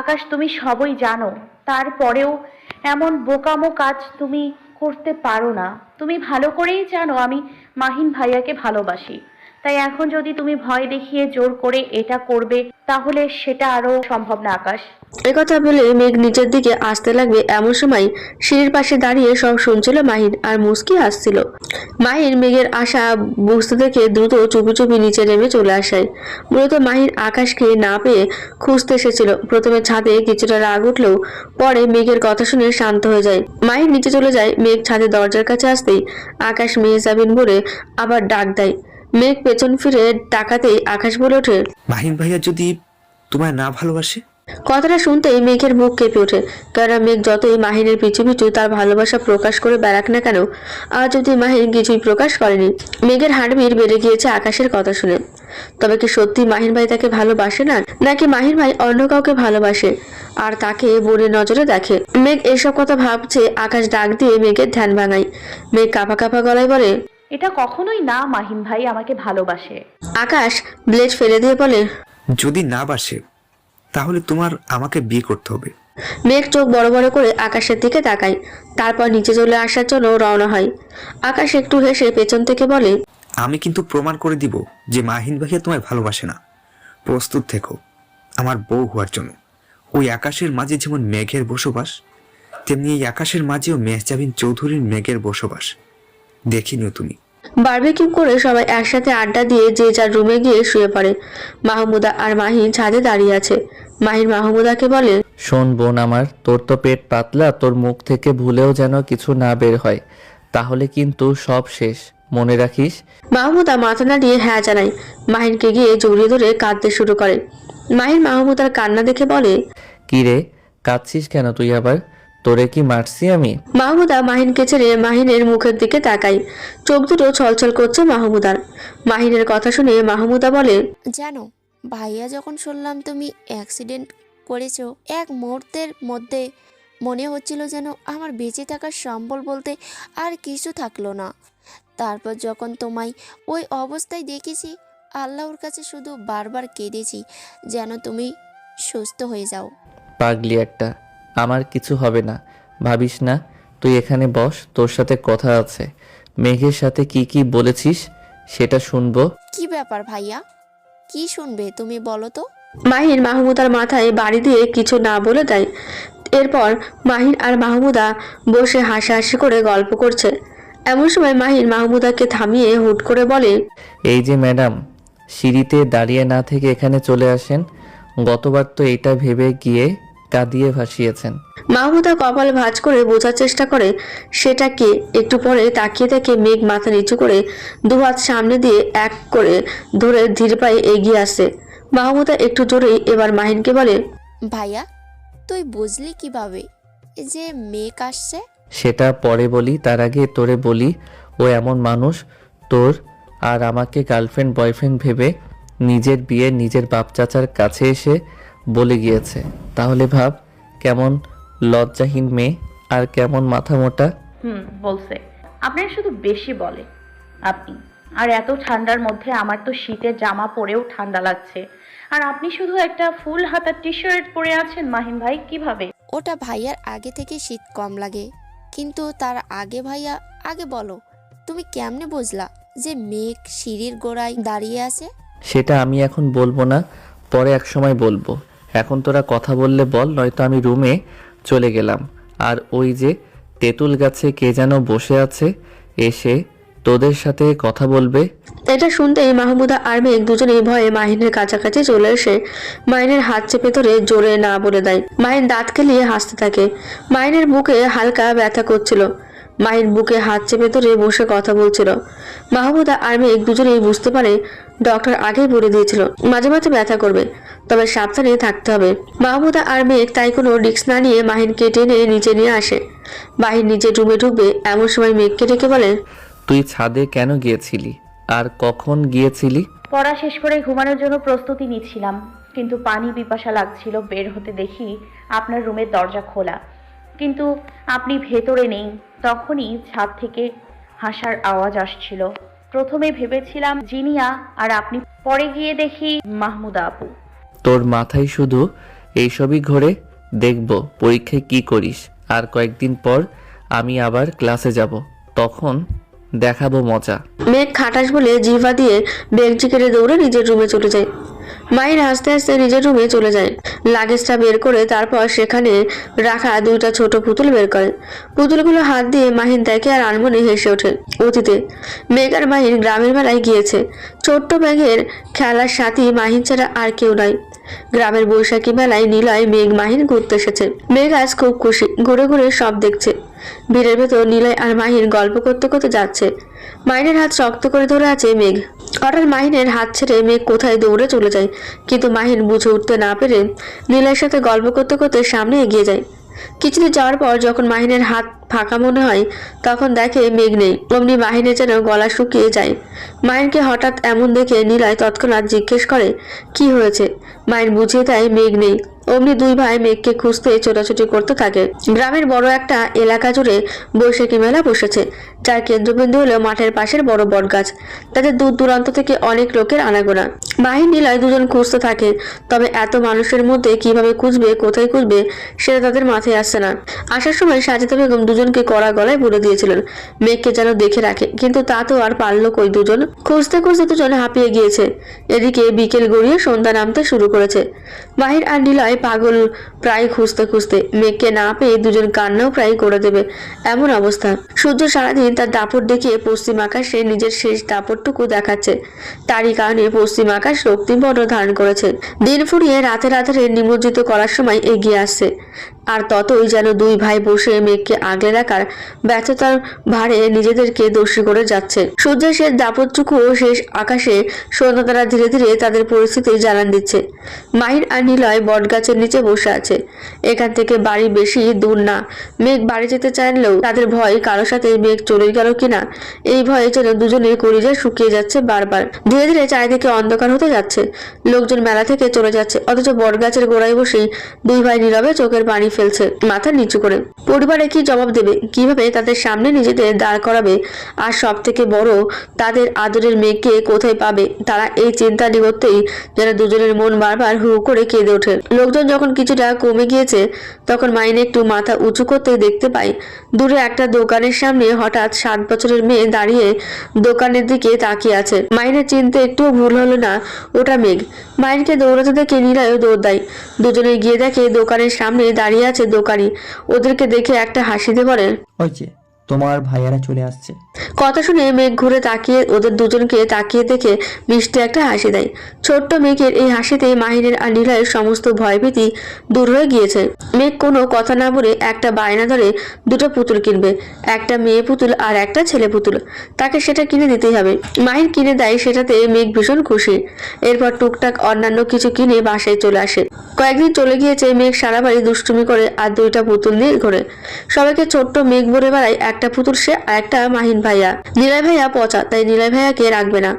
আকাশ তুমি সবই জানো, তারপরেও এমন বোকামো কাজ তুমি করতে পারো না। তুমি ভালো করেই জানো আমি মাহিন ভাইয়াকে ভালোবাসি। তাই এখন যদি তুমি ভয় দেখিয়ে জোর করে এটা করবে, তাহলে সেটা আরও সম্ভব না, আকাশ। একথা বলে মেঘ নিচের দিকে আসতে লাগবে এমন সময় সিঁড়ির পাশে দাঁড়িয়ে সব শুনছিল মাহিন আর মুস্কি আসছিল। মাহিন মেঘের আশা বুঝতে দেখে দ্রুত চুপি চুপি নিচে নেমে চলে আসায়। মূলত মাহিন আকাশকে না পেয়ে খুঁজতে এসেছিল। প্রথমে ছাদে কিছুটা রাগ উঠলেও পরে মেঘের কথা শুনে শান্ত হয়ে যায়। মাহিন নিচে চলে যায়, মেঘ ছাদে দরজার কাছে আসতেই আকাশ মেহজাবিন বলে আবার ডাক দেয়। মেঘ পেছন ফিরে ডাকাতেই আকাশ বলে ওঠে। মাহিন ভাইয়া যদি তোমায় না ভালোবাসে? কথাটা শুনতেই মেঘের মুখ কেঁপে ওঠে। কেননা মেঘ যতই মাহিনের পিছু পিছু তার ভালোবাসা প্রকাশ করে বেড়াক না কেন আজ অব্দি মাহিন কিছুই প্রকাশ করেনি। মেঘের হাড়বির বেড়ে গিয়েছে আকাশের কথা শুনে। তবে কি সত্যি মাহিন ভাই তাকে ভালোবাসে না নাকি মাহিন ভাই অন্য কাউকে ভালোবাসে? আর তাকে বোনের নজরে দেখে। মেঘ এসব কথা ভাবছে আকাশ ডাক দিয়ে মেঘের ধ্যান ভাঙায়। মেঘ কাঁপা কাঁপা গলায় বলে এটা কখনোই না মাহিন ভাই আমাকে ভালোবাসে। আকাশ ব্লেড ফেলে দিয়ে বলে যদি না বাসে তাহলে তোমার আমাকে বিয়ে করতে হবে। মেঘ চোখ বড় বড় করে আকাশের দিকে তাকায়। তারপর নিচে চলে আসার জন্য রওনা হয়। আকাশ একটু হেসে পেছন থেকে বলে আমি কিন্তু প্রমাণ করে দিব যে মাহিন ভাইয়া তোমায় ভালোবাসে না। প্রস্তুত থেকো আমার বউ হওয়ার জন্য। ওই আকাশের মাঝে যেমন মেঘের বসবাস তেমনি এই আকাশের মাঝেও মেহজাবিন চৌধুরীর মেঘের বসবাস। দেখিনিও তুমি। বারবিকিউ করে সবাই একসাথে আড্ডা দিয়ে যে যার রুমে গিয়ে শুয়ে পড়ে। মাহমুদা আর মাহিন ছাদে দাঁড়িয়ে আছে। মাহিন মাহমুদাকে বলে শোন বোন আমার তোর তো পেট পাতলা তোর মুখ থেকে ভুলেও যেন কিছু না বের হয়। তাহলে কিন্তু সব শেষ মনে রাখিস? মাহমুদা মাথা নাড়িয়ে হ্যাঁ জানায়। মাহিনকে গিয়ে জড়িয়ে ধরে কাঁদতে শুরু করে। মাহিন মাহমুদার কান্না দেখে বলে কি রে কাঁদছিস কেন তুই আবার? তোরে কি মারছি আমি? মাহমুদা মাহিনকে ছেড়ে মাহিনের মুখের দিকে তাকাই চোখ দুটো ছলছল করছে মাহমুদার। মাহিনের কথা শুনে মাহমুদা বলে জানো ভাইয়া যখন শুনলাম তুমি অ্যাক্সিডেন্ট করেছ এক মুহূর্তের মধ্যে মনে হচ্ছিল যেন আমার বেঁচে থাকার সম্বল বলতে আর কিছু থাকল না। তারপর যখন তোমায় ওই অবস্থায় দেখেছি আল্লাহর কাছে শুধু বারবার কেঁদেছি যেন তুমি সুস্থ হয়ে যাও। পাগলি একটা। আমার কিছু হবে না। ভাবিস না তুই এখানে বস তোর সাথে কথা আছে। মেঘের সাথে কি কি বলেছিস সেটা শুনব। কি ব্যাপার ভাইয়া? কি শুনবে তুমি বলো তো। মাহির মাহমুদার মাথায় বাড়ি দিয়ে কিছু না বলে দেয়। এরপর মাহিন আর মাহমুদা বসে হাসাহাসি করে গল্প করছে। এমন সময় মাহির মাহমুদাকে থামিয়ে হুট করে বলে এই যে ম্যাডাম সিঁড়িতে দাঁড়িয়ে না থেকে এখানে চলে আসেন। গতবার তো এটা ভেবে গিয়ে কাঁদিয়ে ভাসিয়েছেন। মাহমুদা কপাল ভাঁজ করে বোঝার চেষ্টা করে সেটাকে একটু পরে তাকিয়ে থেকে মেঘ মাথা নিচু করে দুহাত সামনে দিয়ে এক করে ধরে ধীর পায়ে এগিয়ে আসে। মাহমুদা একটু জোরেই এবার মাহিনকে বলে ভাইয়া তুই বুঝলি কীভাবে যে মেঘ আসছে? সেটা পরে বলি তার আগে তোরে বলি ও এমন মানুষ তোর আর আমাকে গার্লফ্রেন্ড বয়ফ্রেন্ড ভেবে নিজের বিয়ে নিজের বাপ চাচার কাছে এসে বলে গিয়েছে। তাহলে ভাব কেমন লজ্জাহীন মেয়ে আর কেমন মাথা মোটা? হুম বলছে। আপনার শুধু বেশি বলে। আপনি আর এত ঠান্ডার মধ্যে আমার তো শীতের জামা পরেও ঠান্ডা লাগছে। আর আপনি শুধু একটা ফুল হাতার টি শার্ট পরে আছেন মাহিন ভাই কীভাবে? ওটা ভাইয়ার আগে থেকে শীত কম লাগে। কিন্তু তার আগে ভাইয়া আগে বলো তুমি কেমনে বুঝলা যে মেঘ সিঁড়ির গোড়ায় দাঁড়িয়ে আছে? সেটা আমি এখন বলব না পরে এক সময় বলব। এখন তোরা কথা বললে বল, নয়তো আমি রুমে চলে গেলাম। আর ওই যে তেঁতুল গাছে কে যেন বসে আছে, এসে তোদের সাথে কথা বলবে। এটা শুনতেই মাহমুদা আর মেঘ দুজনেই ভয়ে মাহিনের কাছাকাছি চলে এসে মাহিনের হাত চেপে ধরে জোরে না বলে দেয়। মাহিন দাঁত খেলিয়ে হাসতে থাকে। মাহিনের বুকে হালকা ব্যথা করছিল। মাহিন বুকে হাত চেপে ধরে বসে কথা বলছিল। মাহমুদা আর মেঘ দুজনেই বুঝতে পারে ডক্টর আগেই বলে দিয়েছিল মাঝে মাঝে ব্যথা করবে তবে সাবধানে থাকতে হবে। মাহমুদা আর মেঘ তাই কোনো রিক্স না নিয়ে মাহিনকে টেনে নিচে নিয়ে আসে। মাহিন নিচে ডুবে ঢুকবে এমন সময় মেঘকে ডেকে বলে তুই ছাদে কেন গিয়েছিলি? আর কখন গিয়েছিলি? পড়া শেষ করে ঘুমানোর জন্য প্রস্তুতি নিচ্ছিলাম কিন্তু পানি পিপাসা লাগছিল বের হতে দেখি আপনার রুমের দরজা খোলা। কিন্তু আপনি ভেতরে নেই তখনই ছাদ থেকে হাসার আওয়াজ আসছিল। প্রথমে ভেবেছিলাম জিনিয়া আর আপনি পরে গিয়ে দেখি মাহমুদা আপু। তোর মাথায় শুধু এইসবই ঘরে? দেখব পরীক্ষায় কি করিস? আর কয়েকদিন পর আমি আবার ক্লাসে যাব। তখন দেখাবো মজা। মেঘ খাটাস বলে জিভা দিয়ে বেঞ্চি কেটে দৌড়ে নিজের রুমে চলে যায়। মাহিন হাসতে হাসতে নিজের রুমে চলে যায়। লাগেজটা বের করে তারপর সেখানে রাখা দুইটা ছোট পুতুল বের করে। পুতুলগুলো হাত দিয়ে মাহিন দেখে আর আনমনে হেসে ওঠে অতীতে। মেঘার মাহির মাহিন গ্রামের বেলায় গিয়েছে। ছোট্ট ব্যাগের খেলার সাথী মাহিন ছাড়া আর কেউ নাই। গ্রামের বৈশাখী মেলায় নীলয়, মেঘ, মাহিন ঘুরতে এসেছে। মেঘ আজ খুব খুশি, ঘুরে ঘুরে সব দেখছে। ভিড়ের ভেতর নীলয় আর মাহিন গল্প করতে করতে যাচ্ছে। মাহিনের হাত শক্ত করে ধরে আছে মেঘ। হঠাৎ মাহিনের হাত ছেড়ে মেঘ কোথায় দৌড়ে চলে যায়। কিন্তু মাহিন বুঝে উঠতে না পেরে নীলয়ের সাথে গল্প করতে করতে সামনে এগিয়ে যায়। কিছুদিন যাওয়ার পর যখন মাহিনের হাত ফাঁকা মনে হয়, তখন দেখে মেঘ নেই। অমনি মাহিনের যেন গলা শুকিয়ে যায়। মায়েরকে হঠাৎ এমন দেখে নীলায় তৎক্ষণাৎ জিজ্ঞেস করে, কি হয়েছে? মায়ের বুঝিয়ে দেয়, মেঘ নেই। অমনি দুই ভাই মেঘকে খুঁজতে ছোটাছুটি করতে থাকে। গ্রামের বড় একটা এলাকা জুড়ে বৈশাখী মেলা বসেছে, যার কেন্দ্রবিন্দু হলো মাঠের পাশের বড় বটগাছ। তাদের দূর দূরান্ত থেকে অনেক লোকের আনাগোনা। মাহিন নীলয় দুজন খুঁজতে থাকে, তবে এত মানুষের মধ্যে কীভাবে খুঁজবে, কোথায় খুঁজবে, সেটা তাদের মাথায় আসছে না। আসার সময় সাজিদা বেগম দুজনকে কড়া গলায় বলে দিয়েছিলেন, মেঘকে যেন দেখে রাখে। কিন্তু তা তো আর পারল কই দুজন? খুঁজতে খুঁজতে দুজন হাঁপিয়ে গিয়েছে। এদিকে বিকেল গড়িয়ে সন্ধ্যা নামতে শুরু করেছে। বাহির আর নীলয় পাগল, প্রায় খুঁজতে খুঁজতে। মেঘকে না পেয়ে দুজন কান্নাও প্রায় করে দেবে। এমন অবস্থা। সূর্য সারাদিন তার দাপট দেখিয়ে পশ্চিম আকাশে নিজের শেষ দাপটটুকু দেখাচ্ছে। তারই কারণে পশ্চিম আকাশ রক্তিমবর্ণ ধারণ করেছে। দিন ফুরিয়ে রাতের আধারে নিমজ্জিত করার সময় এগিয়ে আসছে। আর ততই যেন দুই ভাই বসে মেঘকে আগলে রাখার ব্যর্থতার ভারে নিজেদেরকে দোষী করে যাচ্ছে। সূর্যের শেষ দাপটটুকু শেষ আকাশে সন্ধ্যাতারা ধীরে ধীরে তাদের পরিস্থিতি জানান দিচ্ছে। মাহির আর নিলয় বটগাছের নিচে বসে আছে। এখান থেকে বাড়ি বেশি দূর না। মেঘ বাড়ি যেতে চাইলেও তাদের ভয় কারোর সাথে মেঘ চলে গেল কিনা? এই ভয়ে যেন দুজনের কলিজা শুকিয়ে যাচ্ছে বারবার। ধীরে ধীরে চারিদিকে অন্ধকার হতে যাচ্ছে। লোকজন মেলা থেকে চলে যাচ্ছে, অথচ বটগাছের গোড়ায় বসেই দুই ভাই নীরবে চোখের পানি ফেলছে, মাথা নিচু করে। পরিবারে কি জবাব দেবে? কীভাবে তাদের সামনে নিজেদের দাঁড় করাবে? আর সব থেকে বড়, তাদের আদরের মেয়েকে কোথায় পাবে? তারা এই চিন্তা নিগত্তেই যেন দুজনের মন বারবার হু হু করে কেঁদে ওঠে। লোকজন যখন কিছুটা কমে গিয়েছে, তখন মাইনে একটু মাথা উঁচু করতে দেখতে পাই। দূরে একটা দোকানের সামনে হঠাৎ সাত বছরের মেয়ে দাঁড়িয়ে দোকানের দিকে তাকিয়ে আছে। মাইনের চিনতে একটুও ভুল হলো না, ওটা মেঘ। মাইনকে দৌড়াতে দেখে নীলায়ও দৌড় দেয়। দুজনে গিয়ে দেখে দোকানের সামনে দাঁড়িয়ে আছে দোকানি। ওদেরকে দেখে একটা হাসিতে যে। তোমার ভাইয়ারা চলে আসছে। কথা শুনে মেঘ ঘুরে তাকিয়ে ওদের দুজনকে তাকিয়ে দেখে মিষ্টি একটা হাসি দেয়। ছোট্ট মেঘের এই হাসিতে মাহিনের আর নীলয়ের সমস্ত ভয়ভীতি দূর হয়ে গিয়েছে। মেঘ কোনো কথা না বলে একটা বায়না ধরে দুটো পুতুল কিনবে, একটা মেয়ে পুতুল আর একটা ছেলে পুতুল। তাকে সেটা কিনে দিতেই হবে। মাহির কিনে দেয় সেটাতে মেঘ ভীষণ খুশি। এরপর টুকটাক অন্যান্য কিছু কিনে বাসায় চলে আসে। কয়েকদিন চলে গিয়েছে মেঘ সারা বাড়ি দুষ্টুমি করে আর দুইটা পুতুল নিয়ে ঘোরে। সবাইকে ছোট্ট মেঘ ভরে বেড়ায় একটা পুতুল সে আর একটা মাহিন ভাইয়া। নীলয় ভাইয়া পচা, তাই নীলয় ভাইয়াকে রাখবে না।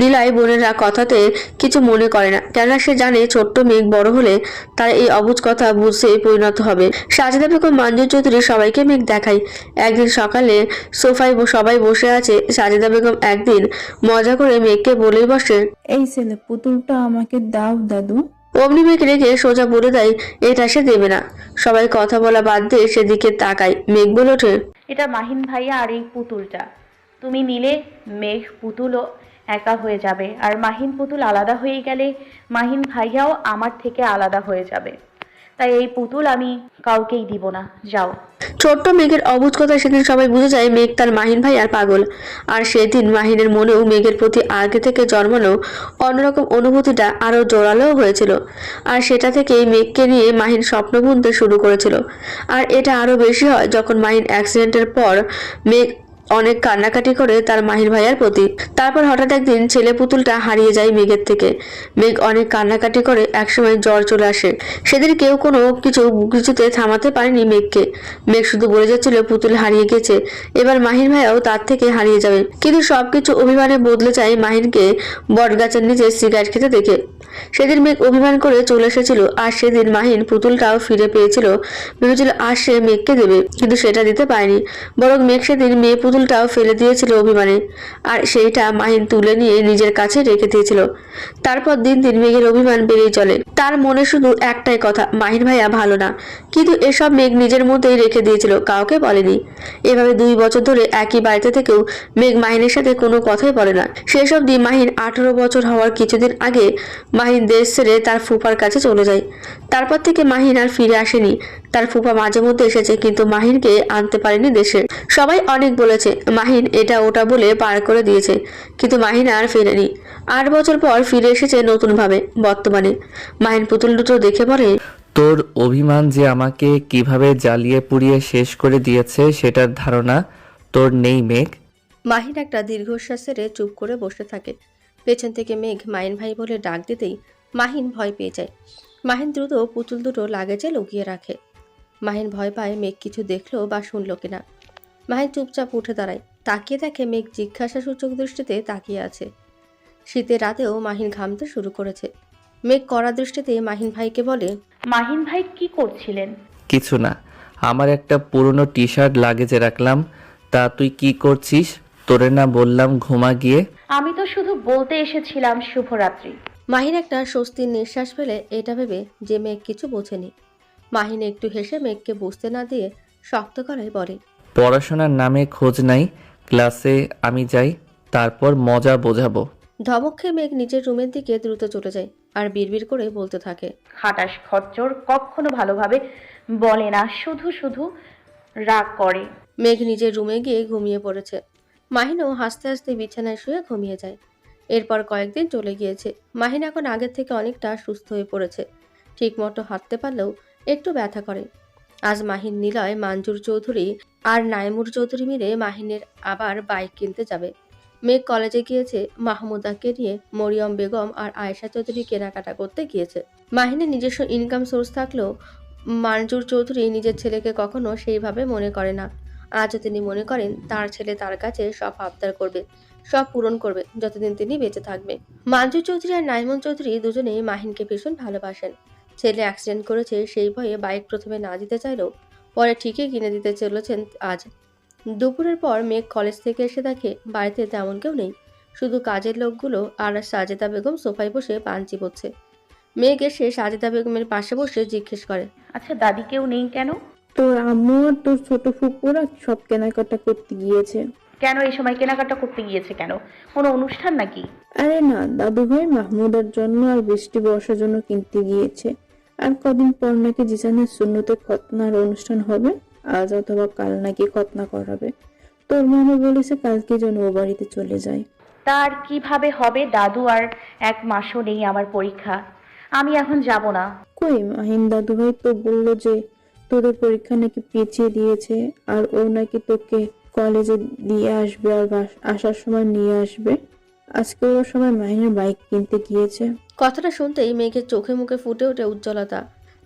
নীলয় বোনেরা কথাতে কিছু মনে করে না, কেননা সে জানে ছোট্ট মেঘ বড় হলে তার এই অবুজ কথা বুঝতে পরিণত হবে। সাজেদা বেগম, মঞ্জু চৌধুরী সবাইকে মেঘ দেখায়। একদিন সকালে সোফায় সবাই বসে আছে সাজেদা বেগম একদিন মজা করে মেঘকে বলেই বসে, এই ছেলে, পুতুলটা আমাকে দাও, দাদু। অমনি মেঘ রেখে সোজা বলে দেয়, এটা সে দেবে না। সবাই কথা বলা বাদ দিয়ে সেদিকে তাকায়, মেঘ বলে ওঠে। এটা মাহিন ভাইয়া আর এই পুতুলটা। তুমি নিলে মেঘ পুতুলও একা হয়ে যাবে। আর মাহিন পুতুল আলাদা হয়ে গেলে মাহিন ভাইয়াও আমার থেকে আলাদা হয়ে যাবে। তাই এই পুতুল আমি কাউকেই দিব না। যাও। ছোট্ট মেঘের অবুজ কথা সেদিন সবাই বুঝে যায়, মেঘ তার মাহিন ভাই আর পাগল। আর সেদিন মাহিনের মনেও মেঘের প্রতি আগে থেকে জন্মানো অন্যরকম অনুভূতিটা আরও জোরালো হয়েছিল। আর সেটা থেকেই মেঘকে নিয়ে মাহিন স্বপ্ন বুনতে শুরু করেছিল। আর এটা আরও বেশি হয় যখন মাহিন অ্যাক্সিডেন্টের পর মেঘ অনেক কান্নাকাটি করে তার মাহির ভাইয়ার প্রতি। তারপর হঠাৎ একদিন ছেলে পুতুলটা হারিয়ে যায় মেঘের থেকে। মেঘ অনেক কান্নাকাটি করে একসময় জ্বর চলে আসে। সেদিন কেউ কোনো কিছু কিছুতে থামাতে পারেনি মেঘকে। মেঘ শুধু বলে যাচ্ছিল, পুতুল হারিয়ে গেছে। এবার মাহির ভাইয়াও তার থেকে হারিয়ে যাবে। কিন্তু সবকিছু অভিমানে বদলে যায় মাহিনকে বটগাছের নিচে সিগারেট খেতে দেখে। সেদিন মেঘ অভিমান করে চলে এসেছিল, আর সেদিন মাহিন পুতুলটাও ফিরে পেয়েছিল। ভেবেছিল, আর সে মেঘকে দেবে। কিন্তু সেটা দিতে পারেনি। বরং মেঘ সেদিন মেয়ে পুতুল পুতুলটাও ফেলে দিয়েছিল অভিমানে। আর সেইটা মাহিন তুলে নিয়ে নিজের কাছে রেখে দিয়েছিল। তারপর দিন দিন মেঘের অভিমান বেড়েই চলে। তার মনে শুধু একটাই কথা, মাহিন ভাইয়া ভালো না। কিন্তু এসব মেঘ নিজের মধ্যেই রেখে দিয়েছিল, কাউকে বলেনি। এভাবে দুই বছর ধরে একই বাড়িতে থেকেও মেঘ মাহিনের সাথে কোনো কথাই বলে না। শেষ অবধি মাহিন আঠারো বছর হওয়ার কিছুদিন আগে মাহিন দেশ ছেড়ে তার ফুফার কাছে চলে যায়। তারপর থেকে মাহিন আর ফিরে আসেনি। তার ফুফা মাঝে মধ্যে এসেছে, কিন্তু মাহিনকে আনতে পারেনি দেশে। সবাই অনেক বলেছে মাহিন এটা ওটা বলে পার করে দিয়েছে কিন্তু মাহিন আর ফেরেনি। আট বছর পর ফিরে এসেছে নতুনভাবে বর্তমানে। মাহিন পুতুল দুটো দেখে পরে তোর অভিমান যে আমাকে কীভাবে জ্বালিয়ে পুড়িয়ে শেষ করে দিয়েছে সেটার ধারণা তোর নেই মেঘ। মাহিন একটা দীর্ঘশ্বাস ছেড়ে চুপ করে বসে থাকে। পেছন থেকে মেঘ মাহিন ভাই বলে ডাক দিতেই মাহিন ভয় পেয়ে যায়। মাহিন দ্রুত পুতুল দুটো লাগেজে লুকিয়ে রাখে। মাহিন ভয় পায় মেঘ কিছু দেখল বা শুনলো কিনা। মাহিন চুপচাপ উঠে দাঁড়ায়। তাকিয়ে দেখে মেঘ জিজ্ঞাসাসূচক দৃষ্টিতে তাকিয়ে আছে। শীতের রাতেও মাহিন ঘামতে শুরু করেছে। মেঘ কড়া দৃষ্টিতে মাহিন ভাইকে বলে মাহিন ভাই কি করছিলেন? কিছু না আমার একটা পুরনো টি শার্ট লাগেজে রাখলাম। তা তুই কি করছিস? তোরে না বললাম ঘুমা গিয়ে? আমি তো শুধু বলতে এসেছিলাম শুভরাত্রি। মাহিন একটা স্বস্তির নিঃশ্বাস ফেলে এটা ভেবে যে মেঘ কিছু বোঝেনি। মাহিন একটু হেসে মেঘকে বুঝতে না দিয়ে শক্ত গলায় বলে পড়াশোনার নামে খোঁজ নাই ক্লাসে আমি যাই তারপর মজা বোঝাবো। ধমক খেয়ে মেঘ নিজের রুমের দিকে দ্রুত চলে যায় আর বিড়বিড় করে বলতে থাকে খাটাস খচ্চর কখনো ভালোভাবে বলে না শুধু শুধু রাগ করে। মেঘ নিজের রুমে গিয়ে ঘুমিয়ে পড়েছে। মাহিনও হাসতে হাসতে বিছানায় শুয়ে ঘুমিয়ে যায়। এরপর কয়েকদিন চলে গিয়েছে। মাহিন এখন আগের থেকে অনেকটা সুস্থ হয়ে পড়েছে। ঠিকমতো হাঁটতে পারলেও একটু ব্যথা করে। আজ মাহিন নিলয়, মাঞ্জুর চৌধুরী আর নাইমুর চৌধুরী মিলে মাহিনের আবার বাইক কিনতে যাবে। মেঘ কলেজে গিয়েছে, মাহমুদাকে নিয়ে মরিয়ম বেগম আর আয়েশা চৌধুরী কেনাকাটা করতে গিয়েছে। মাহিনের নিজস্ব ইনকাম সোর্স থাকলেও মানজুর চৌধুরী নিজের ছেলেকে কখনো সেইভাবে মনে করে না। আজও তিনি মনে করেন, তার ছেলে তার কাছে সব আবদার করবে, সব পূরণ করবে, যতদিন তিনি বেঁচে থাকবে। মানজু চৌধুরী আর নাইমন চৌধুরী দুজনেই মাহিনকে ভীষণ ভালোবাসেন। ছেলে অ্যাক্সিডেন্ট করেছে সেই ভয়ে বাইক প্রথমে না দিতে চাইলেও পরে ঠিকই কিনে দিতে চলেছেন আজ। দুপুরের পর মেঘ কলেজ থেকে এসে দেখে বাড়িতে তেমন কেউ নেই। শুধু কাজের লোকগুলো আর সাজেদা বেগম সোফায় বসে পান চিবোচ্ছে মেঘ এসে সাজেদা বেগমের পাশে বসে জিজ্ঞেস করে আচ্ছা দাদি কেউ নেই কেন? তোর আম্মু আর তোর ছোট ফুপুরা সব কেনাকাটা করতে গিয়েছে। কেন এই সময় কেনাকাটা করতে গিয়েছে কেন? কোনো অনুষ্ঠান নাকি? আরে না দাদু ভাই মাহমুদার জন্য আর বৃষ্টি বর্ষার জন্য কিনতে গিয়েছে। আর কদিন পর নাকি জিসানের শূন্যতে খতনার অনুষ্ঠান হবে? আজ অথবা কাল নাকি খতনা করাবে। তোর মামা বলেছে কালকে যেন ও বাড়িতে চলে যায়। তার কীভাবে হবে দাদু আর এক মাসও নেই আমার পরীক্ষা। আমি এখন যাব না। কই মাহিম দাদু ভাই তো বলল যে তোদের পরীক্ষা নাকি পিছিয়ে দিয়েছে আর ও নাকি তোকে কলেজে দিয়ে আসবে আর আসার সময় নিয়ে আসবে। আজকে ওর সময় মাহিনের বাইক কিনতে গিয়েছে। কথাটা শুনতেই মেঘের চোখে মুখে ফুটে ওঠে উজ্জ্বলতা।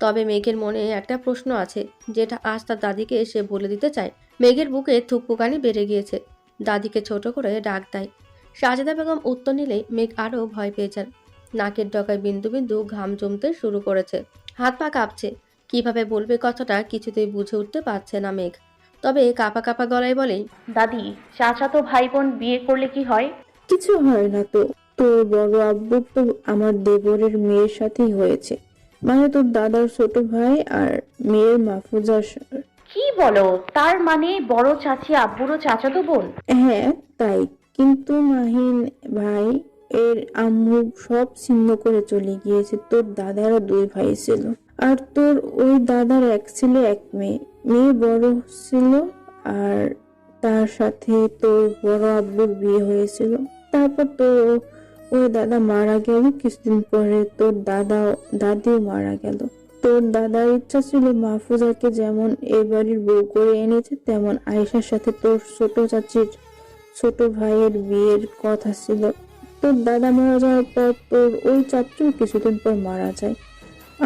তবে মেঘের মনে একটা প্রশ্ন আছে যেটা আজ তার দাদিকে এসে বলে দিতে চায়। মেঘের বুকে থুকপুকানি বেড়ে গিয়েছে। দাদিকে ছোট করে ডাক দেয়। সাজেদা বেগম উত্তর নিলেই মেঘ আরও ভয় পেয়ে যান নাকের ডকায় বিন্দু বিন্দু ঘাম জমতে শুরু করেছে। হাত পা কাঁপছে। কীভাবে বলবে কথাটা কিছুতেই বুঝে উঠতে পারছে না মেঘ। তবে কাপা কাপা গলায় বলে দাদি চাচাতো ভাই বোন বিয়ে করলে কি হয়? কিছু হয় না তো। তোর বড় আব্বুর তো আমার দেবরের মেয়ের সাথেই হয়েছে। মানে তোর দাদার ছোট ভাই আর মেয়ের মাহফুজার কি বলো? তার মানে বড় চাচি আব্বুরও চাচাতো বোন? হ্যাঁ তাই। কিন্তু মাহিন ভাই এর আম্মু সব ছিন্ন করে চলে গিয়েছে। তোর দাদারও দুই ভাই ছিল। আর তোর ওই দাদার এক ছিল এক মেয়ে। মেয়ে বড় ছিল আর তার সাথে তোর বড় আব্বুর বিয়ে হয়েছিল। তারপর তো ওই দাদা মারা গেল কিছুদিন পরে, তোর দাদা, দাদিও মারা গেল। তোর দাদার ইচ্ছা ছিল মাহফুজাকে যেমন এই বাড়ির বউ করে এনেছে, তেমন আয়েশার সাথে তোর ছোট চাচির, ছোট ভাইয়ের বিয়ের কথা ছিল। তোর দাদা মারা যাওয়ার পর তোর ওই চাচু কিছুদিন পর মারা যায়।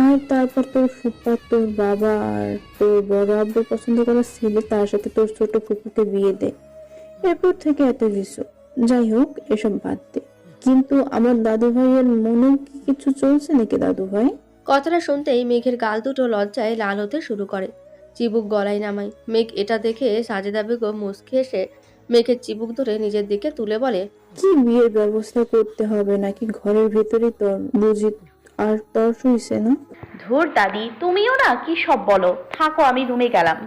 আর তারপর তোর ফুপা তোর বাবা আর তোর বড় আব্বু পছন্দ করা ছেলে তার সাথে তোর ছোট ফুপুকে বিয়ে দেয়। এরপর থেকে এত কিছু। যাই হোক এসব বাদ দে। কিন্তু আমার দাদু ভাইয়ের মনে কি কিছু চলছে নাকি দাদু ভাই কথাটা শুনতেই মেঘের গাল দুটো লজ্জায় লাল হতে শুরু করে। চিবুক গলায় নামায়। মেঘ এটা দেখে সাজেদা বেগম মুসকে এসে মেঘের চিবুক ধরে নিজের দিকে তুলে বলে কি বিয়ের ব্যবস্থা করতে হবে নাকি ঘরের ভেতরে তোর বুঝি আর তোর শুইছে না? ধুর দাদি তুমিও না কি সব বলো? থাকো আমি রুমে গেলাম।